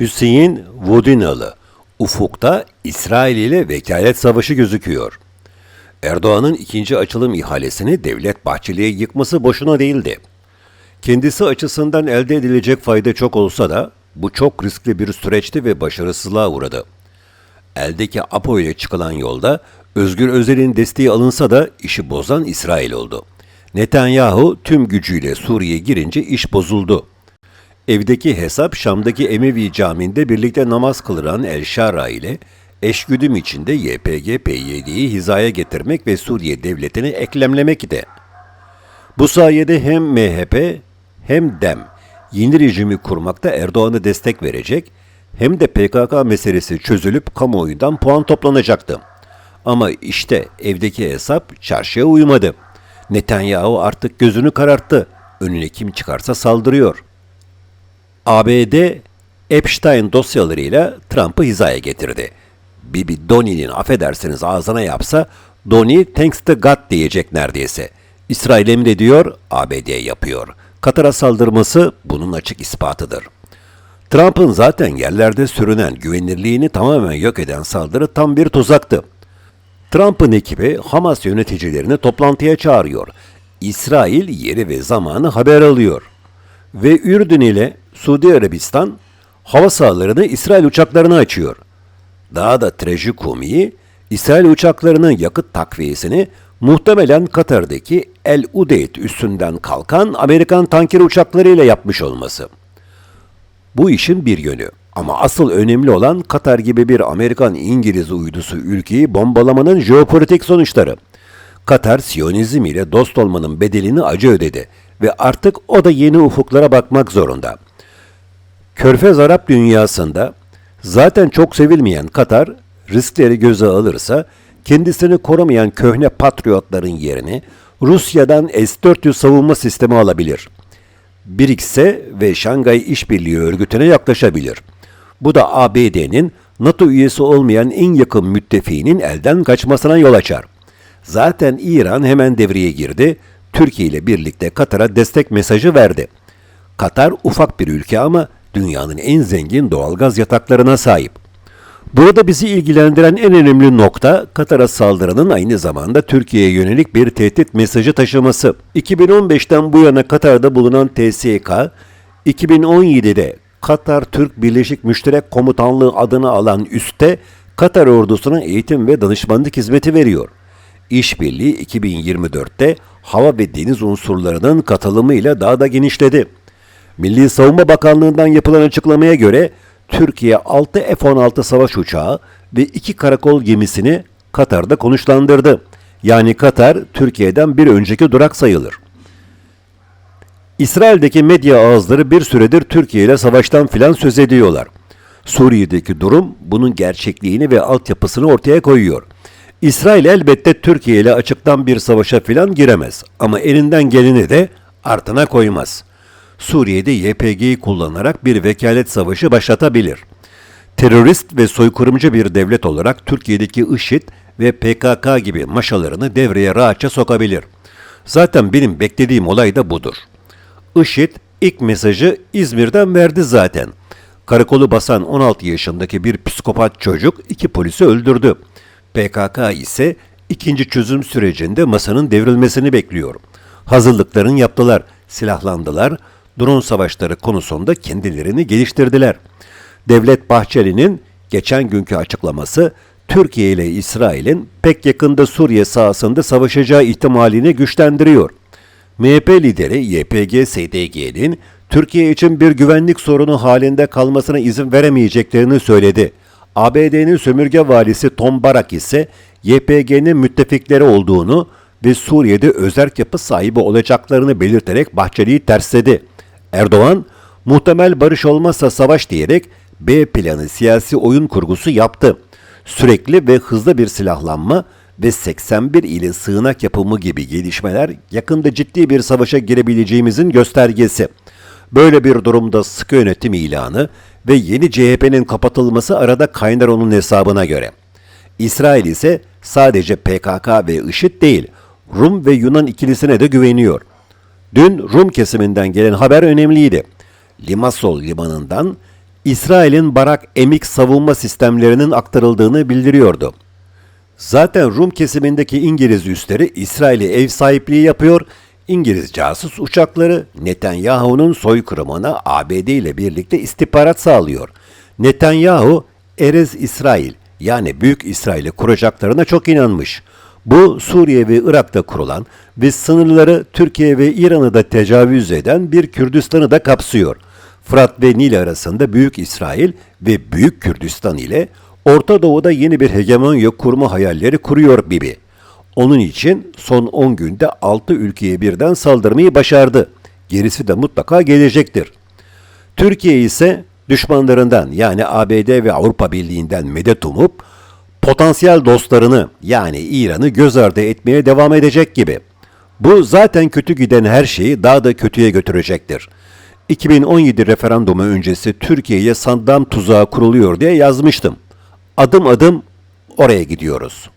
Hüseyin Vodinalı ufukta İsrail ile vekalet savaşı gözüküyor. Erdoğan'ın ikinci açılım ihalesini Devlet Bahçeli'ye yıkması boşuna değildi. Kendisi açısından elde edilecek fayda çok olsa da bu çok riskli bir süreçti ve başarısızlığa uğradı. Eldeki APO ile çıkılan yolda Özgür Özel'in desteği alınsa da işi bozan İsrail oldu. Netanyahu tüm gücüyle Suriye'ye girince iş bozuldu. Evdeki hesap Şam'daki Emevi Camii'nde birlikte namaz kılıran El Şara ile eşgüdüm içinde YPG PYD'yi hizaya getirmek ve Suriye devletini eklemlemek idi. Bu sayede hem MHP hem DEM yeni rejimi kurmakta Erdoğan'a destek verecek hem de PKK meselesi çözülüp kamuoyundan puan toplanacaktı. Ama işte evdeki hesap çarşıya uymadı. Netanyahu artık gözünü kararttı. Önüne kim çıkarsa saldırıyor. ABD Epstein dosyalarıyla Trump'ı hizaya getirdi. Bibi Donnie'nin affedersiniz ağzına yapsa Donnie thanks to God diyecek neredeyse. İsrail emrediyor, ABD yapıyor. Katar'a saldırması bunun açık ispatıdır. Trump'ın zaten yerlerde sürünen güvenirliğini tamamen yok eden saldırı tam bir tuzaktı. Trump'ın ekibi Hamas yöneticilerini toplantıya çağırıyor. İsrail yeri ve zamanı haber alıyor. Ve Ürdün ile Suudi Arabistan hava sahalarını İsrail uçaklarına açıyor. Daha da trajikomiği İsrail uçaklarının yakıt takviyesini muhtemelen Katar'daki El Udeyd üstünden kalkan Amerikan tanker uçaklarıyla yapmış olması. Bu işin bir yönü. Ama asıl önemli olan Katar gibi bir Amerikan-İngiliz uydusu ülkeyi bombalamanın jeopolitik sonuçları. Katar, Siyonizm ile dost olmanın bedelini acı ödedi ve artık o da yeni ufuklara bakmak zorunda. Körfez Arap dünyasında zaten çok sevilmeyen Katar, riskleri göze alırsa kendisini korumayan köhne patriotların yerini Rusya'dan S-400 savunma sistemi alabilir. Birikse ve Şangay İşbirliği Örgütü'ne yaklaşabilir. Bu da ABD'nin NATO üyesi olmayan en yakın müttefiğinin elden kaçmasına yol açar. Zaten İran hemen devreye girdi, Türkiye ile birlikte Katar'a destek mesajı verdi. Katar ufak bir ülke ama dünyanın en zengin doğalgaz yataklarına sahip. Burada bizi ilgilendiren en önemli nokta Katar'a saldırının aynı zamanda Türkiye'ye yönelik bir tehdit mesajı taşıması. 2015'ten bu yana Katar'da bulunan TSK, 2017'de Katar Türk Birleşik Müşterek Komutanlığı adını alan üste Katar ordusuna eğitim ve danışmanlık hizmeti veriyor. İşbirliği 2024'te hava ve deniz unsurlarının katılımıyla daha da genişledi. Milli Savunma Bakanlığı'ndan yapılan açıklamaya göre Türkiye 6 F-16 savaş uçağı ve 2 karakol gemisini Katar'da konuşlandırdı. Yani Katar Türkiye'den bir önceki durak sayılır. İsrail'deki medya ağızları bir süredir Türkiye ile savaştan filan söz ediyorlar. Suriye'deki durum bunun gerçekliğini ve altyapısını ortaya koyuyor. İsrail elbette Türkiye ile açıktan bir savaşa filan giremez ama elinden geleni de ardına koymaz. Suriye'de YPG'yi kullanarak bir vekalet savaşı başlatabilir. Terörist ve soykırımcı bir devlet olarak Türkiye'deki IŞİD ve PKK gibi maşalarını devreye rahatça sokabilir. Zaten benim beklediğim olay da budur. IŞİD ilk mesajı İzmir'den verdi zaten. Karakolu basan 16 yaşındaki bir psikopat çocuk iki polisi öldürdü. PKK ise ikinci çözüm sürecinde masanın devrilmesini bekliyor. Hazırlıklarını yaptılar, silahlandılar, drone savaşları konusunda kendilerini geliştirdiler. Devlet Bahçeli'nin geçen günkü açıklaması Türkiye ile İsrail'in pek yakında Suriye sahasında savaşacağı ihtimalini güçlendiriyor. MHP lideri YPG-SDG'nin Türkiye için bir güvenlik sorunu halinde kalmasına izin veremeyeceklerini söyledi. ABD'nin sömürge valisi Tom Barak ise YPG'nin müttefikleri olduğunu ve Suriye'de özerk yapı sahibi olacaklarını belirterek Bahçeli'yi tersledi. Erdoğan, muhtemel barış olmazsa savaş diyerek B planı siyasi oyun kurgusu yaptı. Sürekli ve hızlı bir silahlanma ve 81 ile sığınak yapımı gibi gelişmeler yakında ciddi bir savaşa girebileceğimizin göstergesi. Böyle bir durumda sıkı yönetim ilanı ve yeni CHP'nin kapatılması arada kaynar onun hesabına göre. İsrail ise sadece PKK ve IŞİD değil, Rum ve Yunan ikilisine de güveniyor. Dün Rum kesiminden gelen haber önemliydi. Limassol limanından İsrail'in Barak Emik savunma sistemlerinin aktarıldığını bildiriyordu. Zaten Rum kesimindeki İngiliz üsleri İsrail'e ev sahipliği yapıyor, İngiliz casus uçakları Netanyahu'nun soykırımına ABD ile birlikte istihbarat sağlıyor. Netanyahu, Erez İsrail yani Büyük İsrail'i kuracaklarına çok inanmış. Bu Suriye ve Irak'ta kurulan ve sınırları Türkiye ve İran'ı da tecavüz eden bir Kürdistan'ı da kapsıyor. Fırat ve Nil arasında Büyük İsrail ve Büyük Kürdistan ile Orta Doğu'da yeni bir hegemonya kurma hayalleri kuruyor Bibi. Onun için son 10 günde 6 ülkeye birden saldırmayı başardı. Gerisi de mutlaka gelecektir. Türkiye ise düşmanlarından yani ABD ve Avrupa Birliği'nden medet umup potansiyel dostlarını yani İran'ı göz ardı etmeye devam edecek gibi. Bu zaten kötü giden her şeyi daha da kötüye götürecektir. 2017 referandumu öncesi Türkiye'ye sandam tuzağı kuruluyor diye yazmıştım. Adım adım oraya gidiyoruz.